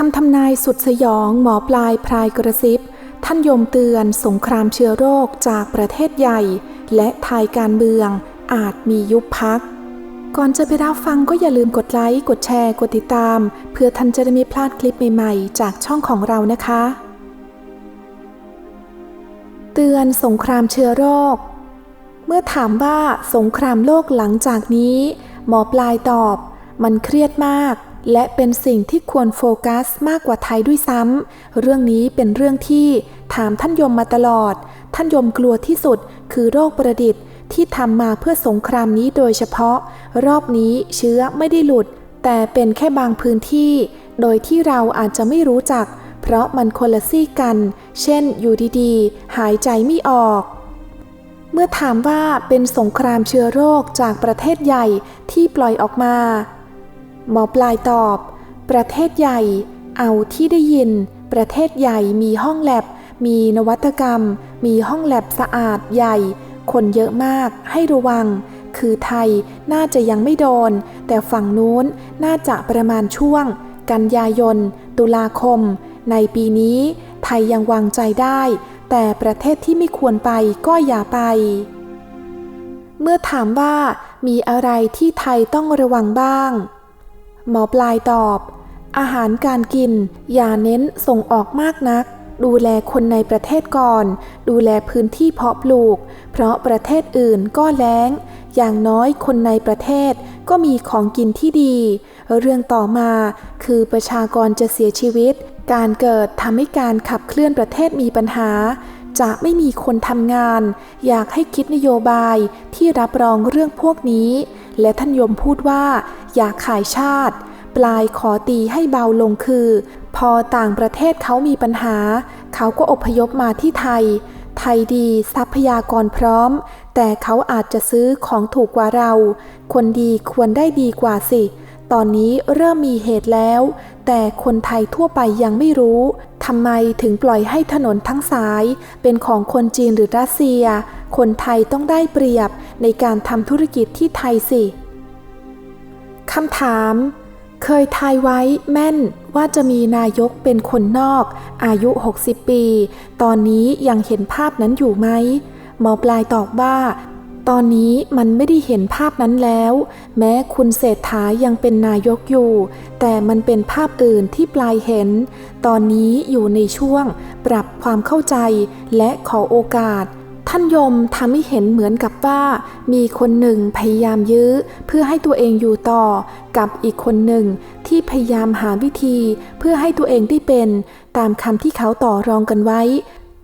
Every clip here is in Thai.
คำทำนายสุดสยองหมอปลายพรายกระซิบ ท่านยมเตือนสงครามเชื้อโรคจากประเทศใหญ่ และทายการเมืองอาจมียุบพัก ก่อนจะไปรับฟังก็อย่าลืมกดไลค์ กดแชร์ กดติดตาม เพื่อท่านจะได้ไม่พลาดคลิปใหม่ๆ จากช่องของเรานะคะ เตือนสงครามเชื้อโรค เมื่อถามว่าสงครามโลกหลังจากนี้ หมอปลายตอบ มันเครียดมาก และเป็นสิ่งที่ควรโฟกัสมากกว่าไทยด้วยซ้ำ เรื่องนี้เป็นเรื่องที่ถามท่านยมมาตลอด ท่านยมกลัวที่สุดคือโรคประดิษฐ์ ที่ทำมาเพื่อสงครามนี้โดยเฉพาะ รอบนี้เชื้อไม่ได้หลุด แต่เป็นแค่บางพื้นที่ โดยที่เราอาจจะไม่รู้จัก เพราะมันคนละซี่กัน เช่น อยู่ดีๆ หายใจไม่ออกเมื่อถามว่าเป็นสงครามเชื้อโรคจากประเทศใหญ่ที่ปล่อยออกมา หมอปลายตอบ ประเทศใหญ่ เอาที่ได้ยิน ประเทศใหญ่มีห้องแลบ มีนวัตกรรม มีห้องแลบสะอาดใหญ่ คนเยอะมากให้ระวัง คือไทยน่าจะยังไม่โดน แต่ฝั่งนู้นน่าจะประมาณช่วง กันยายน ตุลาคม ในปีนี้ ไทยยังวางใจได้ แต่ประเทศที่ไม่ควรไปก็อย่าไปเมื่อถามว่ามีอะไรที่ไทยต้องระวังบ้าง หมอปลายตอบ อาหารการกิน อย่าเน้นส่งออกมากนัก ดูแลคนในประเทศก่อน ดูแลพื้นที่เพาะปลูก เพราะประเทศอื่นก็แล้ง อย่างน้อยคนในประเทศก็มีของกินที่ดี เรื่องต่อมาคือประชากรจะเสียชีวิต การเกิดทำให้การขับเคลื่อนประเทศมีปัญหา จะไม่มีคนทำงาน อยากให้คิดนโยบายที่รับรองเรื่องพวกนี้ และท่านยมพูดว่า อยากขายชาติ ปลายขอตีให้เบาลงคือ พอต่างประเทศเขามีปัญหา เขาก็อพยพมาที่ไทย ไทยดีทรัพยากรพร้อม แต่เขาอาจจะซื้อของถูกกว่าเรา คนดีควรได้ดีกว่าสิ ตอนนี้เริ่มมีเหตุแล้ว แต่คนไทยทั่วไปยังไม่รู้ ทำไมถึงปล่อยให้ถนนทั้งสาย เป็นของคนจีนหรือรัสเซีย คนไทยต้องได้เปรียบในการทำธุรกิจที่ไทยสิคำถาม เคยทายไว้แม่นว่าจะมีนายกเป็นคนนอก อายุ 60 ปี ตอนนี้ยังเห็นภาพนั้นอยู่ไหมหมอปลายตอบว่า ตอนนี้มันไม่ได้เห็นภาพนั้นแล้ว แม้คุณเศรษฐายังเป็นนายกอยู่ แต่มันเป็นภาพอื่นที่ปลายเห็น ตอนนี้อยู่ในช่วง ปรับความเข้าใจและขอโอกาส ท่านยมทำให้เห็นเหมือนกับว่า มีคนหนึ่งพยายามยื้อ เพื่อให้ตัวเองอยู่ต่อ กับอีกคนหนึ่งที่พยายามหาวิธี เพื่อให้ตัวเองได้เป็น ตามคำที่เขาต่อรองกันไว้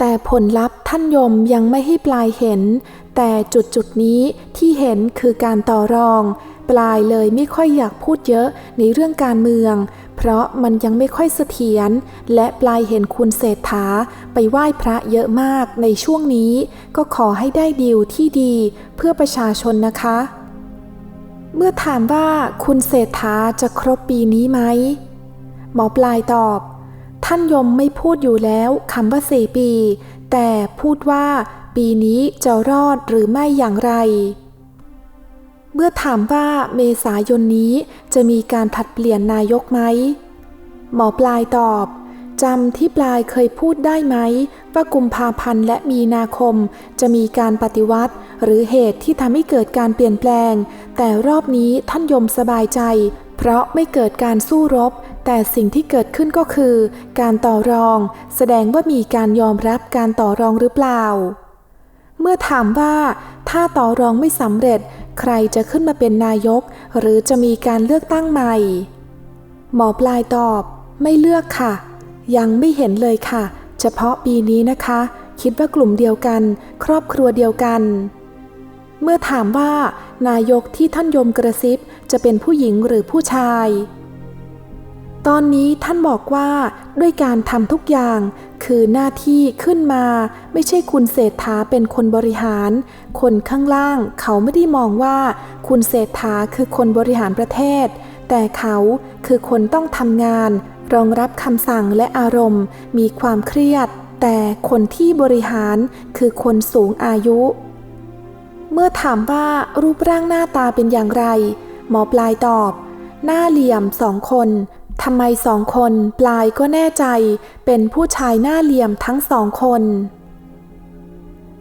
แต่ผลลัพธ์ท่านยมยังไม่ให้ปลายเห็น แต่จุดจุดนี้ที่เห็นคือการต่อรอง ปลายเลยไม่ค่อยอยากพูดเยอะในเรื่องการเมือง เพราะมันยังไม่ค่อยเสถียร และปลายเห็นคุณเศรษฐาไปไหว้พระเยอะมากในช่วงนี้ ก็ขอให้ได้ดีลที่ดีเพื่อประชาชนนะคะ เมื่อถามว่าคุณเศรษฐาจะครบปีนี้ไหมหมอปลายตอบ ท่านยมไม่พูดอยู่แล้วคำว่าสี่ปี แต่พูดว่าปีนี้จะรอดหรือไม่อย่างไร เมื่อถามว่าเมษายนนี้จะมีการผัดเปลี่ยนนายกไหม หมอปลายตอบจำที่ปลายเคยพูดได้ไหม ว่ากุมภาพันธ์และมีนาคมจะมีการปฏิวัติ หรือเหตุที่ทำให้เกิดการเปลี่ยนแปลง แต่รอบนี้ท่านยมสบายใจ เพราะไม่เกิดการสู้รบ แต่สิ่งที่เกิดขึ้นก็คือ การต่อรอง แสดงว่ามีการยอมรับการต่อรองหรือเปล่า เมื่อถามว่าถ้าต่อรองไม่สำเร็จ ใครจะขึ้นมาเป็นนายก หรือจะมีการเลือกตั้งใหม่ หมอปลายตอบ ไม่เลือกค่ะ ยังไม่เห็นเลยค่ะ เฉพาะปีนี้นะคะ คิดว่ากลุ่มเดียวกัน ครอบครัวเดียวกัน เมื่อถามว่า นายกที่ท่านยมกระซิบจะเป็นผู้หญิงหรือผู้ชาย ตอนนี้ท่านบอกว่าด้วยการทำทุกอย่าง คือหน้าที่ขึ้นมา ไม่ใช่คุณเศรษฐาเป็นคนบริหาร คนข้างล่างเขาไม่ได้มองว่า คุณเศรษฐาคือคนบริหารประเทศ แต่เขาคือคนต้องทำงาน รองรับคำสั่งและอารมณ์ มีความเครียด แต่คนที่บริหารคือคนสูงอายุ เมื่อถามว่ารูปร่างหน้าตาเป็นอย่างไร หมอปลายตอบ หน้าเหลี่ยมสองคน ทำไมสองคนปลายก็แน่ใจเป็นผู้ชายหน้าเหลี่ยมทั้งสองคน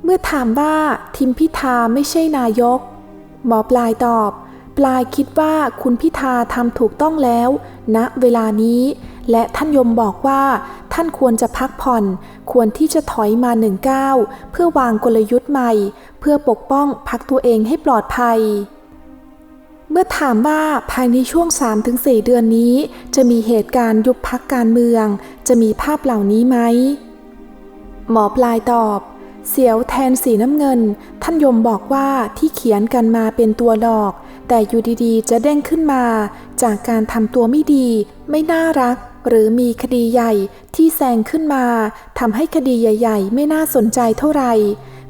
เมื่อถามว่าทิมพิธาไม่ใช่นายก หมอปลายตอบ ปลายคิดว่าคุณพิธาทำถูกต้องแล้วณเวลานี้ และท่านยมบอกว่าท่านควรจะพักผ่อน ควรที่จะถอยมาหนึ่งก้าวเพื่อวางกลยุทธ์ใหม่ เพื่อปกป้องพักตัวเองให้ปลอดภัย เมื่อถามว่าภายในช่วง 3-4 เดือนนี้ จะมีเหตุการณ์ยุบพักการเมือง จะมีภาพเหล่านี้ไหม หมอปลายตอบ เสียวแทนสีน้ำเงิน ท่านยมบอกว่าที่เขียนกันมาเป็นตัวหลอก แต่อยู่ดีๆ จะเด้งขึ้นมา จากการทำตัวไม่ดี ไม่น่ารัก หรือมีคดีใหญ่ที่แซงขึ้นมาทำให้คดีใหญ่ ๆ ไม่น่าสนใจเท่าไหร่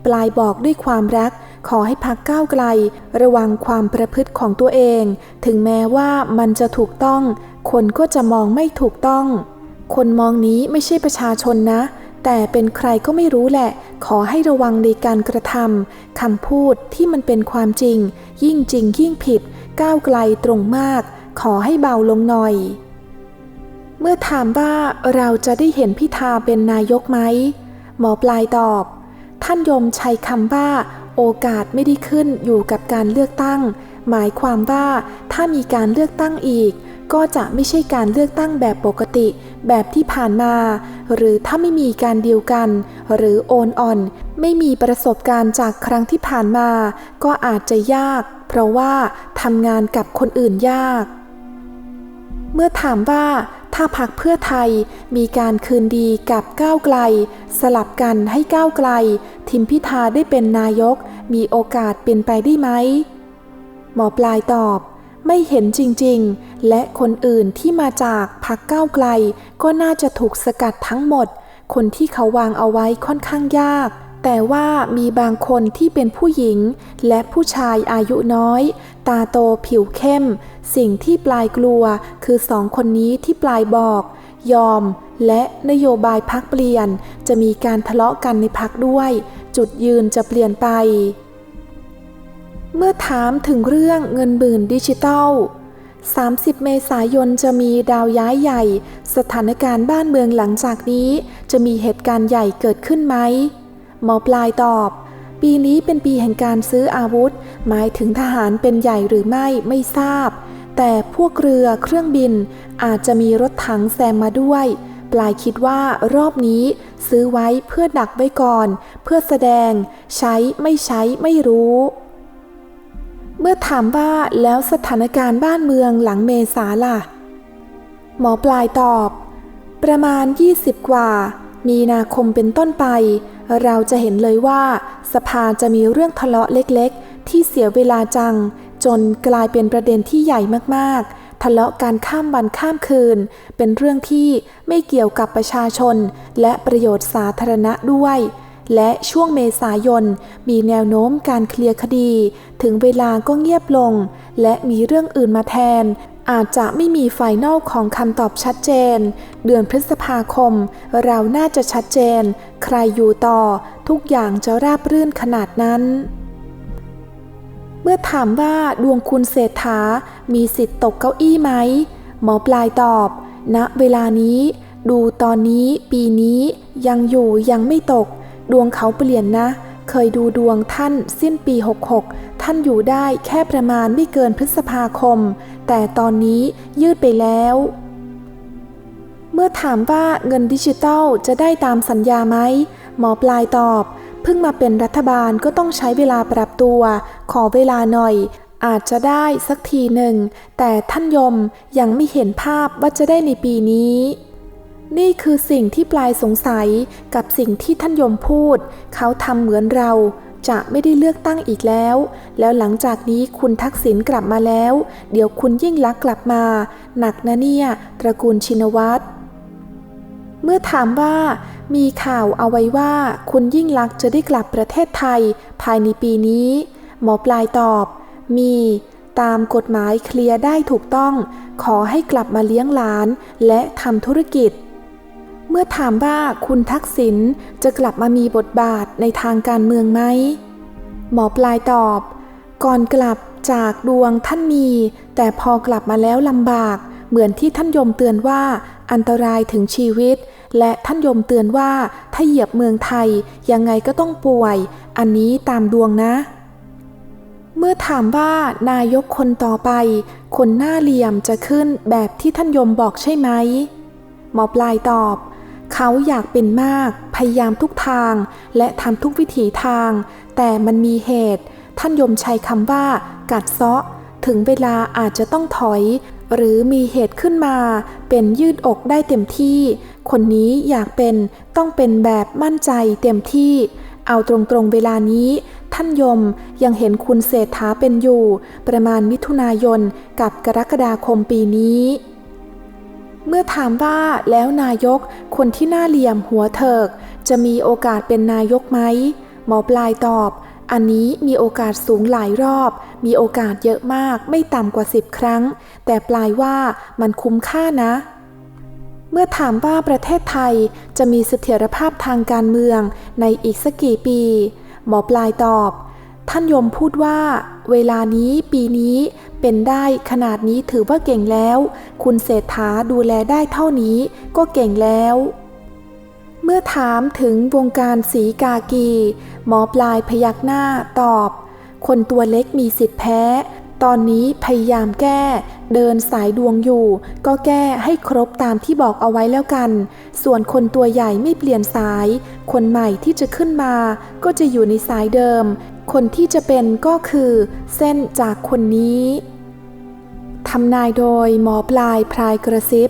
ปลายบอกด้วยความรัก ขอให้พักก้าวไกล ระวังความประพฤติของตัวเอง ถึงแม้ว่ามันจะถูกต้อง คนก็จะมองไม่ถูกต้อง คนมองนี้ไม่ใช่ประชาชนนะ แต่เป็นใครก็ไม่รู้แหละ ขอให้ระวังในการกระทำคำพูดที่มันเป็นความจริง ยิ่งจริงยิ่งผิด ก้าวไกลตรงมาก ขอให้เบาลงหน่อยเมื่อถามว่าเราจะได้เห็นพิธาเป็นนายกไหม หมอปลายตอบ ท่านยมใช้คำว่า โอกาสไม่ได้ขึ้นอยู่กับการเลือกตั้ง หมายความว่าถ้ามีการเลือกตั้งอีก ก็จะไม่ใช่การเลือกตั้งแบบปกติ แบบที่ผ่านมา หรือถ้าไม่มีการเดีลกัน หรือโอนอ่อน ไม่มีประสบการณ์จากครั้งที่ผ่านมา ก็อาจจะยาก เพราะว่าทำงานกับคนอื่นยาก เมื่อถามว่าถ้าพักเพื่อไทยมีการคืนดีกับก้าวไกล สลับกันให้ก้าวไกล ทิมพิธาได้เป็นนายก มีโอกาสเป็นไปได้ไหม หมอปลายตอบ ไม่เห็นจริงๆ และคนอื่นที่มาจากพักก้าวไกล ก็น่าจะถูกสกัดทั้งหมด คนที่เขาวางเอาไว้ค่อนข้างยาก แต่ว่ามีบางคนที่เป็นผู้หญิง และผู้ชายอายุน้อย ตาโตผิวเข้ม สิ่งที่ปลายกลัวคือสองคนนี้ที่ปลายบอก ยอม และนโยบายพักเปลี่ยน จะมีการทะเลาะกันในพักด้วย จุดยืนจะเปลี่ยนไป เมื่อถามถึงเรื่องเงินหมื่นดิจิทัล30 เมษายนจะมีดาวย้ายใหญ่ สถานการณ์บ้านเมืองหลังจากนี้ จะมีเหตุการณ์ใหญ่เกิดขึ้นไหม หมอปลายตอบ ปีนี้เป็นปีแห่งการซื้ออาวุธ หมายถึงทหารเป็นใหญ่หรือไม่ไม่ทราบ แต่พวกเรือเครื่องบินอาจจะมีรถถังแซมมาด้วย ปลายคิดว่ารอบนี้ซื้อไว้เพื่อดักไว้ก่อน เพื่อแสดง ใช้ไม่ใช้ไม่รู้เมื่อถามว่าแล้วสถานการณ์บ้านเมืองหลังเมษาล่ะ หมอปลายตอบ ประมาณ 20 กว่า มีนาคมเป็นต้นไป เราจะเห็นเลยว่า สภาจะมีเรื่องทะเลาะเล็กๆ ที่เสียเวลาจัง จนกลายเป็นประเด็นที่ใหญ่มากๆ ทะเลาะการข้ามวันข้ามคืน เป็นเรื่องที่ไม่เกี่ยวกับประชาชน และประโยชน์สาธารณะด้วย และช่วงเมษายน มีแนวโน้มการเคลียร์คดี ถึงเวลาก็เงียบลง และมีเรื่องอื่นมาแทน อาจจะไม่มีไฟนอลของคำตอบชัดเจน เดือนพฤษภาคม เราน่าจะชัดเจน ใครอยู่ต่อ ทุกอย่างจะราบรื่นขนาดนั้น เมื่อถามว่าดวงคุณเศรษฐา มีสิทธิ์ตกเก้าอี้ไหม หมอปลายตอบณเวลานี้ ดูตอนนี้ปีนี้ยังอยู่ยังไม่ตก ดวงเขาเปลี่ยนนะ เคยดูดวงท่านสิ้นปี 66 ท่านอยู่ได้แค่ประมาณไม่เกินพฤษภาคม แต่ตอนนี้ยืดไปแล้ว เมื่อถามว่าเงินดิจิตัลจะได้ตามสัญญาไหม หมอปลายตอบ เพิ่งมาเป็นรัฐบาลก็ต้องใช้เวลาปรับตัว ขอเวลาหน่อย อาจจะได้สักทีหนึ่ง แต่ท่านยมยังไม่เห็นภาพว่าจะได้ในปีนี้ นี่คือสิ่งที่ปลายสงสัยกับสิ่งที่ท่านยมพูด เขาทำเหมือนเราจะไม่ได้เลือกตั้งอีกแล้ว แล้วหลังจากนี้คุณทักษิณกลับมาแล้ว เดี๋ยวคุณยิ่งลักกลับมา หนักนะเนี่ย ตระกูลชินวัตร เมื่อถามว่า มีข่าวเอาไว้ว่า คุณยิ่งลักจะได้กลับประเทศไทย ภายในปีนี้ หมอปลายตอบ มี ตามกฎหมายเคลียร์ได้ถูกต้อง ขอให้กลับมาเลี้ยงหลาน และทำธุรกิจ เมื่อถามว่าคุณทักษิณจะกลับมามีบทบาทในทางการเมืองไหม หมอปลายตอบ ก่อนกลับจากดวงท่านมี แต่พอกลับมาแล้วลำบาก เหมือนที่ท่านยมเตือนว่าอันตรายถึงชีวิต และท่านยมเตือนว่าถ้าเหยียบเมืองไทยยังไงก็ต้องป่วย อันนี้ตามดวงนะ เมื่อถามว่านายกคนต่อไป คนหน้าเหลี่ยมจะขึ้นแบบที่ท่านยมบอกใช่ไหม หมอปลายตอบ เขาอยากเป็นมาก พยายามทุกทาง และทำทุกวิถีทาง แต่มันมีเหตุ ท่านยมใช้คำว่า กัดเซาะ ถึงเวลาอาจจะต้องถอย หรือมีเหตุขึ้นมา เป็นยืดอกได้เต็มที่ คนนี้อยากเป็นต้องเป็นแบบมั่นใจเต็มที่ เอาตรงๆเวลานี้ ท่านยมยังเห็นคุณเศรษฐาเป็นอยู่ ประมาณมิถุนายนกับกรกฎาคมปีนี้ เมื่อถามว่าแล้วนายกคนที่หน้าเหลี่ยมหัวเถิก จะมีโอกาสเป็นนายกไหมหมอปลายตอบ อันนี้มีโอกาสสูงหลายรอบ มีโอกาสเยอะมากไม่ต่ำกว่าสิบครั้ง แต่ปลายว่ามันคุ้มค่านะ เมื่อถามว่าประเทศไทยจะมีเสถียรภาพทางการเมืองในอีกสักกี่ปี หมอปลายตอบ ท่านยมพูดว่า เวลานี้ปีนี้เป็นได้ขนาดนี้ถือว่าเก่งแล้ว คุณเศรษฐาดูแลได้เท่านี้ก็เก่งแล้ว เมื่อถามถึงวงการสีกากี หมอปลายพยักหน้าตอบ คนตัวเล็กมีสิทธิ์แพ้ ตอนนี้พยายามแก้ เดินสายดวงอยู่ ก็แก้ให้ครบตามที่บอกเอาไว้แล้วกัน ส่วนคนตัวใหญ่ไม่เปลี่ยนสาย คนใหม่ที่จะขึ้นมา ก็จะอยู่ในสายเดิม คนที่จะเป็นก็คือเส้นจากคนนี้ทำนายโดยหมอปลายพรายกระซิบ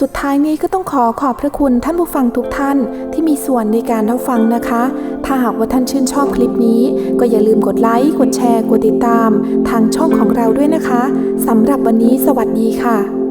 สุดท้ายนี้ก็ต้องขอขอบพระคุณท่านผู้ฟังทุกท่านที่มีส่วนในการรับฟังนะคะ ถ้าหากว่าท่านชื่นชอบคลิปนี้ ก็อย่าลืมกดไลค์ กดแชร์ กดติดตาม ทางช่องของเราด้วยนะคะสำหรับวันนี้สวัสดีค่ะ